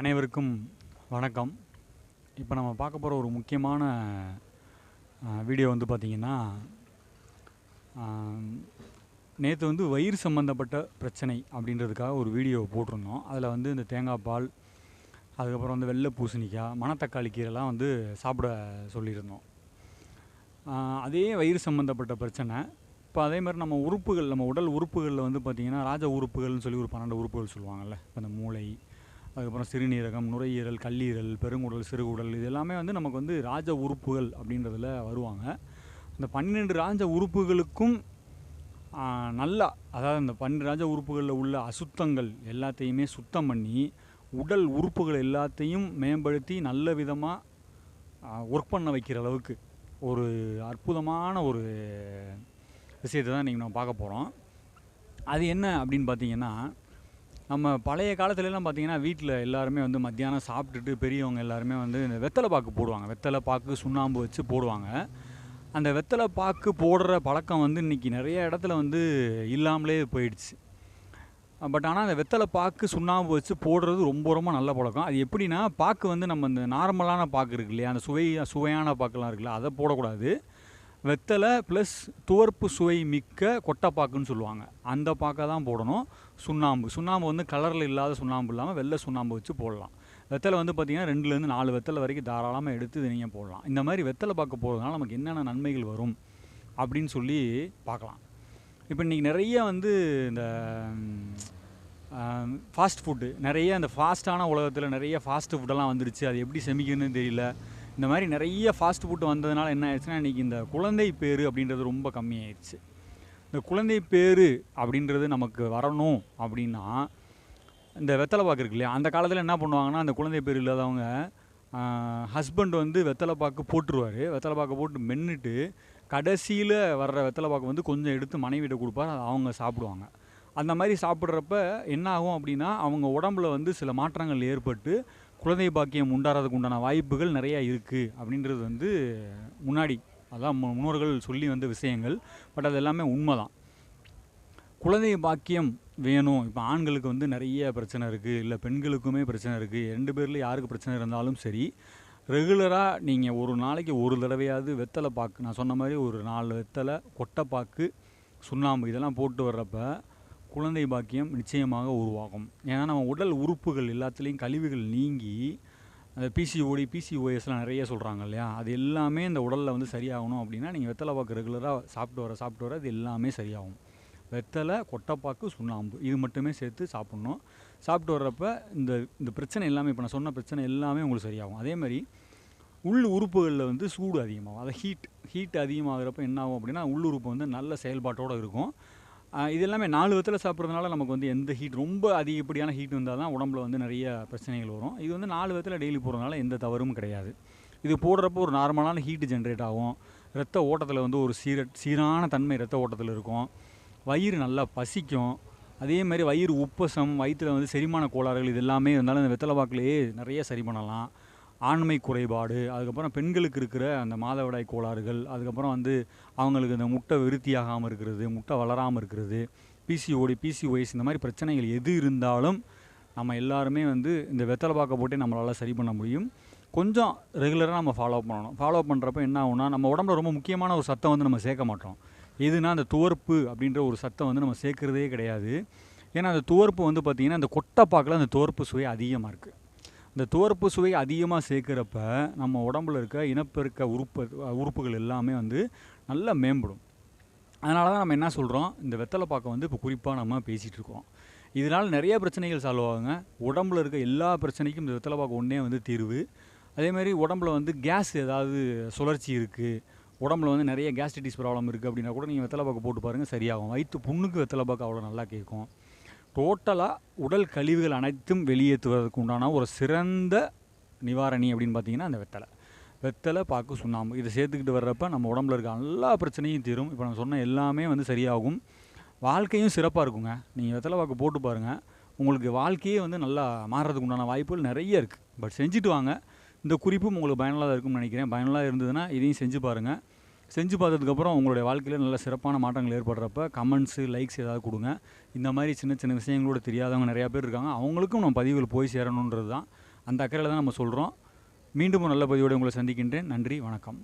அனைவருக்கும் வணக்கம். இப்போ நம்ம பார்க்க போகிற ஒரு முக்கியமான வீடியோ வந்து பார்த்திங்கன்னா நேற்று வந்து வயிறு சம்மந்தப்பட்ட பிரச்சனை அப்படின்றதுக்காக ஒரு வீடியோ போட்டிருந்தோம். அதில் வந்து இந்த தேங்காய் பால் அதுக்கப்புறம் வந்து வெள்ளை பூசணிக்காய் மணத்தக்காளி கீரைலாம் வந்து சாப்பிட சொல்லியிருந்தோம். அதே வயிறு சம்மந்தப்பட்ட பிரச்சனை. இப்போ அதே மாதிரி நம்ம உறுப்புகள் நம்ம உடல் உறுப்புகளில் வந்து பார்த்திங்கன்னா ராஜ உறுப்புகள்னு சொல்லி ஒரு பன்னெண்டு உறுப்புகள் சொல்லுவாங்கள்ல இப்போ இந்த மூளை அதுக்கப்புறம் சிறுநீரகம் நுரையீரல் கல்லீரல் பெருங்குடல் சிறுகுடல் இது எல்லாமே வந்து நமக்கு வந்து ராஜ உறுப்புகள் அப்படின்றதில் வருவாங்க. அந்த பன்னிரெண்டு ராஜ உறுப்புகளுக்கும் நல்லா அதாவது அந்த பன்னெண்டு ராஜ உறுப்புகளில் உள்ள அசுத்தங்கள் எல்லாத்தையுமே சுத்தம் பண்ணி உடல் உறுப்புகள் எல்லாத்தையும் மேம்படுத்தி நல்ல விதமாக ஒர்க் பண்ண வைக்கிற அளவுக்கு ஒரு அற்புதமான ஒரு விஷயத்தை தான் இன்றைக்கி நம்ம பார்க்க போகிறோம் அது என்ன அப்படின்னு பார்த்தீங்கன்னா நம்ம பழைய காலத்துலலாம் பார்த்தீங்கன்னா வீட்டில் எல்லாருமே வந்து மத்தியானம் சாப்பிட்டுட்டு பெரியவங்க எல்லாருமே வந்து இந்த வெத்தலை பாக்கு போடுவாங்க. வெத்தலை பாக்கு சுண்ணாம்பு வச்சு போடுவாங்க. அந்த வெத்தலை பாக்கு போடுற பழக்கம் வந்து இன்றைக்கி நிறைய இடத்துல வந்து இல்லாமலே போயிடுச்சு. பட் ஆனால் அந்த வெத்தலை பாக்கு சுண்ணாம்பு வச்சு போடுறது ரொம்ப ரொம்ப நல்ல பழக்கம். அது எப்படின்னா பாக்கு வந்து நம்ம இந்த நார்மலான பாக்கு இருக்கு இல்லையா? அந்த சுவை சுவையான பாக்குலாம் இருக்குல்ல அதை போடக்கூடாது. வெத்தலை ப்ளஸ் துவர்ப்பு சுவை மிக்க கொட்டைப்பாக்குன்னு சொல்லுவாங்க. அந்த பாக்கை தான் போடணும். சுண்ணாம்பு. சுண்ணாம்பு வந்து கலரில் இல்லாத சுண்ணாம்பு இல்லாமல் வெள்ளை சுண்ணாம்பு வச்சு போடலாம். வெத்தலை வந்து பார்த்திங்கன்னா ரெண்டுலேருந்து நாலு வெத்தலை வரைக்கும் தாராளமாக எடுத்து நீங்கள் போடலாம். இந்த மாதிரி வெத்தலை பார்க்க போகிறதுனால நமக்கு என்னென்ன நன்மைகள் வரும் அப்படின்னு சொல்லி பார்க்கலாம் இப்போ இன்றைக்கி நிறைய வந்து இந்த ஃபாஸ்ட் ஃபுட்டு நிறைய அந்த ஃபாஸ்ட்டான உலகத்தில் நிறைய ஃபாஸ்ட் ஃபுட்டெல்லாம் வந்துருச்சு. அது எப்படி செமிக்கணும்னு தெரியல. இந்த மாதிரி நிறைய ஃபாஸ்ட் ஃபுட் வந்ததுனால என்ன ஆயிடுச்சுன்னா இன்றைக்கி இந்த குழந்தை பேர் அப்படின்றது ரொம்ப கம்மியாயிடுச்சு இந்த குழந்தை பேர் அப்படின்றது நமக்கு வரணும் அப்படின்னா இந்த வெத்தலை பாக்கு இருக்கு இல்லையா அந்த காலத்தில் என்ன பண்ணுவாங்கன்னா அந்த குழந்தை பேர் இல்லாதவங்க ஹஸ்பண்ட் வந்து வெத்தலை பாக்கு போட்டுருவார். வெத்தலை பாக்கு போட்டு மென்னுட்டு கடைசியில் வர்ற வெத்தலை பாக்கு வந்து கொஞ்சம் எடுத்து மனைவிட்ட கொடுப்பார் அதை அவங்க சாப்பிடுவாங்க. அந்த மாதிரி சாப்பிட்றப்ப என்ன ஆகும் அப்படின்னா அவங்க உடம்புல வந்து சில மாற்றங்கள் ஏற்பட்டு குழந்தை பாக்கியம் உண்டாகிறதுக்கு உண்டான வாய்ப்புகள் நிறையா இருக்குது அப்படின்றது வந்து முன்னாடி அதான் முன்னோர்கள் சொல்லி வந்த விஷயங்கள். பட் அது எல்லாமே உண்மை தான் குழந்தை பாக்கியம் வேணும். இப்போ ஆண்களுக்கு வந்து நிறைய பிரச்சனை இருக்குது இல்லை பெண்களுக்குமே பிரச்சனை இருக்குது ரெண்டு பேரில் யாருக்கு பிரச்சனை இருந்தாலும் சரி ரெகுலராக நீங்கள் ஒரு நாளைக்கு ஒரு தடவையாவது வெத்தலை பாக்கு நான் சொன்ன மாதிரி ஒரு நாலு வெத்தலை கொட்டைப்பாக்கு சுண்ணாம்பு இதெல்லாம் போட்டு வர்றப்ப குழந்தை பாக்கியம் நிச்சயமாக உருவாகும். ஏன்னா நம்ம உடல் உறுப்புகள் எல்லாத்துலேயும் கழிவுகள் நீங்கி அந்த பிசிஓடி பிசிஓஎஸ்லாம் நிறைய சொல்கிறாங்க இல்லையா? அது எல்லாமே இந்த உடலில் வந்து சரியாகணும் அப்படின்னா நீங்கள் வெத்தலை பாக்கு ரெகுலராக சாப்பிட்டு வர சாப்பிட்டு வர அது எல்லாமே சரியாகும். வெத்தலை கொட்டைப்பாக்கு சுண்ணாம்பு இது மட்டுமே சேர்த்து சாப்பிட்ணும். சாப்பிட்டு வர்றப்ப இந்த இந்த பிரச்சனை எல்லாமே இப்போ நான் சொன்ன பிரச்சனை எல்லாமே உங்களுக்கு சரியாகும். அதே மாதிரி உள் உறுப்புகளில் வந்து சூடு அதிகமாகும். அதை ஹீட் ஹீட் அதிகமாகிறப்ப என்ன ஆகும் அப்படின்னா உள் உறுப்பு வந்து நல்ல செயல்பாட்டோடு இருக்கும். இது எல்லாமே நாலு விதத்தில் சாப்பிட்றதுனால நமக்கு வந்து எந்த ஹீட் ரொம்ப அதிகப்படியான ஹீட் வந்தால் தான் உடம்புல வந்து நிறைய பிரச்சனைகள் வரும். இது வந்து நாலு விதத்தில் டெய்லி போடுறதுனால எந்த தவறும் கிடையாது. இது போடுறப்போ ஒரு நார்மலான ஹீட்டு ஜென்ரேட் ஆகும். ரத்த ஓட்டத்தில் வந்து ஒரு சீர சீரான தன்மை ரத்த ஓட்டத்தில் இருக்கும். வயிறு நல்லா பசிக்கும். அதே மாதிரி வயிறு உப்பசம் வயிற்றில் வந்து செரிமான கோளாறுகள் இது எல்லாமே இருந்தாலும் இந்த வெத்தலை பாக்கிலேயே நிறைய சரி பண்ணலாம். ஆண்மை குறைபாடு அதுக்கப்புறம் பெண்களுக்கு இருக்கிற அந்த மாதவிடாய் கோளாறுகள் அதுக்கப்புறம் வந்து அவங்களுக்கு இந்த முட்டை விருத்தியாகாமல் இருக்கிறது முட்டை வளராமல் இருக்கிறது பிசிஓடி பிசிஓஎஸ் இந்த மாதிரி பிரச்சனைகள் எது இருந்தாலும் நம்ம எல்லாருமே வந்து இந்த வெத்தலை பாக்க போட்டே நம்மளால் சரி பண்ண முடியும். கொஞ்சம் ரெகுலராக நம்ம ஃபாலோ பண்ணணும். ஃபாலோ பண்ணுறப்ப என்ன ஆகும்னா நம்ம உடம்புல ரொம்ப முக்கியமான ஒரு சத்தம் வந்து நம்ம சேர்க்க மாட்டோம். எதுனா அந்த துவர்ப்பு அப்படின்ற ஒரு சத்தம் வந்து நம்ம சேர்க்குறதே கிடையாது. ஏன்னா அந்த துவர்ப்பு வந்து பார்த்திங்கன்னா அந்த கொட்டை பாக்கில் அந்த துவர்ப்பு சுவை அதிகமாக இருக்குது இந்த துவர்ப்பு சுவை அதிகமாக சேர்க்குறப்ப நம்ம உடம்புல இருக்க இனப்பெருக்க உறுப்பு உறுப்புகள் எல்லாமே வந்து நல்லா மேம்படும். அதனால தான் நம்ம என்ன சொல்கிறோம் இந்த வெத்தலை பாக்கை வந்து இப்போ குறிப்பாக நம்ம பேசிகிட்டு இருக்கோம். இதனால் நிறைய பிரச்சனைகள் சால்வ் ஆகுங்க. உடம்புல இருக்க எல்லா பிரச்சனைக்கும் இந்த வெத்தலை பாக்கு ஒன்றே வந்து தீர்வு. அதே மாதிரி உடம்புல வந்து கேஸ் ஏதாவது சுழற்சி இருக்குது உடம்புல வந்து நிறைய கேஸ்ட்ரிட்டிஸ் ப்ராப்ளம் இருக்குது அப்படின்னா கூட நீங்கள் வெத்தலை பாக்கு போட்டு பாருங்கள் சரியாகும். வயிற்று புண்ணுக்கு வெத்தலை பாக்கு அவ்வளோ நல்லா கேட்கும். டோட்டலாக உடல் கழிவுகள் அனைத்தும் வெளியேற்றுவதற்கு உண்டான ஒரு சிறந்த நிவாரணி அப்படின்னு பார்த்தீங்கன்னா அந்த வெத்தலை. வெத்தலை பாக்கு சுண்ணாம்பு இதை சேர்த்துக்கிட்டு வர்றப்ப நம்ம உடம்புல இருக்க எல்லா பிரச்சனையும் தீரும். இப்போ நான் சொன்ன எல்லாமே வந்து சரியாகும். வாழ்க்கையும் சிறப்பாக இருக்குங்க. நீங்கள் வெத்தலை பாக்கு போட்டு பாருங்கள் உங்களுக்கு வாழ்க்கையே வந்து நல்லா மாறுறதுக்கு உண்டான வாய்ப்புகள் நிறைய இருக்குது பட் செஞ்சுட்டு வாங்க. இந்த குறிப்பும் உங்களுக்கு பயனுள்ளதாக இருக்கும்னு நினைக்கிறேன். பயனுள்ளதாக இருந்ததுன்னா இதையும் செஞ்சு பாருங்கள் செஞ்சு பார்த்ததுக்கப்புறம் உங்களுடைய வாழ்க்கையில் நல்ல சிறப்பான மாற்றங்கள் ஏற்படுறப்ப கமெண்ட்ஸு லைக்ஸ் ஏதாவது கொடுங்க. இந்த மாதிரி சின்ன சின்ன விஷயங்களோட தெரியாதவங்க நிறையா பேர் இருக்காங்க. அவங்களுக்கும் நம்ம பதிவுகள் போய் சேரணுன்றது தான் அந்த அக்கறையில் தான் நம்ம சொல்கிறோம் மீண்டும் ஒரு நல்ல பதிவோடு உங்களை சந்திக்கின்றேன். நன்றி வணக்கம்.